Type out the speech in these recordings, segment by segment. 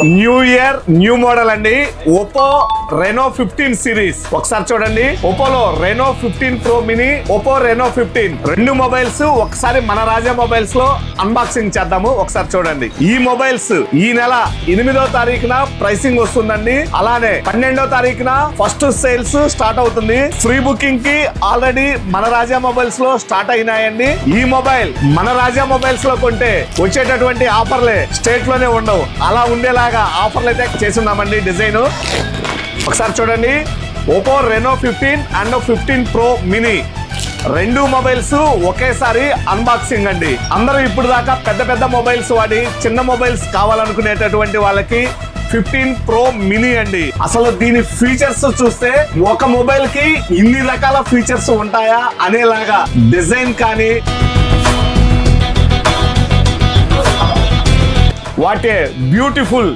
New year new model అండి. Oppo Reno fifteen series ఒకసారి చూడండి. ఒప్పోలో Reno fifteen pro mini Oppo Reno fifteen రెండు mobiles ఒకసారి మన రాజా మొబైల్స్లో అన్బాక్సింగ్ చేద్దాము. ఒకసారి చూడండి. ఈ మొబైల్స్ ఈ నెల ఎనిమిదో తారీఖున ప్రైసింగ్ వస్తుందండి. అలానే పన్నెండో తారీఖున ఫస్ట్ సేల్స్ స్టార్ట్ అవుతుంది. ఫ్రీ బుకింగ్కి ఆల్రెడీ మన రాజా మొబైల్స్లో స్టార్ట్ అయినాయండి. ఈ మొబైల్ మన రాజా మొబైల్స్లో కొంటే వచ్చేటటువంటి ఆఫర్లే స్టేట్లోనే ఉండవు. అలా ఉండేలా ఉండేలాగా ఆఫర్లు అయితే చేస్తున్నామండి డిజైన్. ఒకసారి చూడండి. Oppo Reno fifteen and fifteen pro mini రెండు మొబైల్స్ ఒకేసారి అన్బాక్సింగ్ అండి. అందరూ ఇప్పుడు దాకా పెద్ద పెద్ద మొబైల్స్ వాడి చిన్న మొబైల్స్ కావాలనుకునేటటువంటి వాళ్ళకి ఫిఫ్టీన్ ప్రో మినీ అండి. అసలు దీని ఫీచర్స్ చూస్తే ఒక మొబైల్కి ఇన్ని రకాల ఫీచర్స్ ఉంటాయా అనేలాగా డిజైన్ కానీ వాట్ ఏ బ్యూటిఫుల్.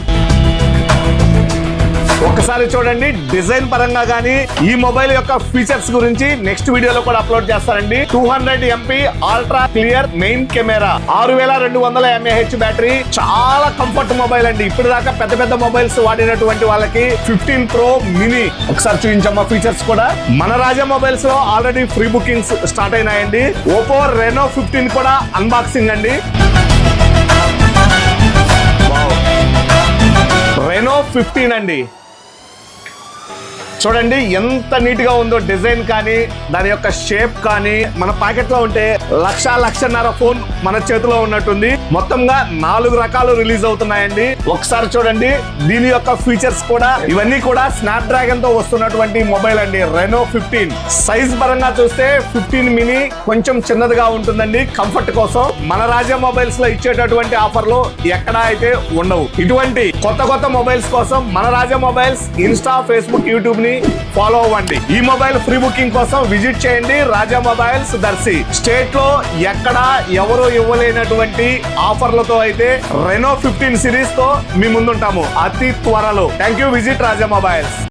ఒకసారి చూడండి డిజైన్ పరంగా కానీ ఈ మొబైల్ యొక్క ఫీచర్స్ గురించి నెక్స్ట్ వీడియోలో కూడా అప్లోడ్ చేస్తానండి. Two hundred MP ultra clear main camera ఆరు వేల రెండు వందల ఎంఏహెచ్ బ్యాటరీ చాలా కంఫర్ట్ మొబైల్ అండి. ఇప్పుడు దాకా పెద్ద పెద్ద మొబైల్స్ వాడినటువంటి వాళ్ళకి ఫిఫ్టీన్ ప్రో మినీ ఒకసారి చూపించమ్మా ఫీచర్స్ కూడా. మన రాజా మొబైల్స్లో ఆల్రెడీ ఫ్రీ బుకింగ్స్ స్టార్ట్ అయినాయండి. ఓపో రెనో ఫిఫ్టీన్ కూడా అన్బాక్సింగ్ అండి. ఫిఫ్టీన్ అండి. చూడండి ఎంత నీట్గా ఉందో డిజైన్ కానీ దాని యొక్క షేప్ కానీ మన పాకెట్లో ఉంటే లక్ష లక్షన్నర ఫోన్ మన చేతిలో ఉన్నట్టుంది. మొత్తంగా నాలుగు రకాలు రిలీజ్ అవుతున్నాయండి. ఒకసారి చూడండి దీని యొక్క ఫీచర్స్ కూడా ఇవన్నీ కూడా స్నాప్ డ్రాగన్తో వస్తున్నటువంటి మొబైల్ అండి రెనో ఫిఫ్టీన్ సైజ్ పరంగా చూస్తే ఫిఫ్టీన్ మినీ కొంచెం చిన్నదిగా ఉంటుందండి. కంఫర్ట్ కోసం మన రాజా మొబైల్స్లో ఇచ్చేటటువంటి ఆఫర్లు ఎక్కడా అయితే ఉండవు. ఇటువంటి కొత్త కొత్త మొబైల్స్ కోసం మన Raja mobiles Insta Facebook YouTube ని ఫాలో అవ్వండి. ఈ మొబైల్ ఫ్రీ బుకింగ్ కోసం విజిట్ చేయండి రాజా మొబైల్స్ దర్శి. స్టేట్లో ఎక్కడ ఎవరు ఇవ్వలేనటువంటి ఆఫర్లతో అయితే రెనో ఫిఫ్టీన్ సిరీస్తో మీ ముందుంటాము. అతి త్వరలో. Thank you visit Raja mobiles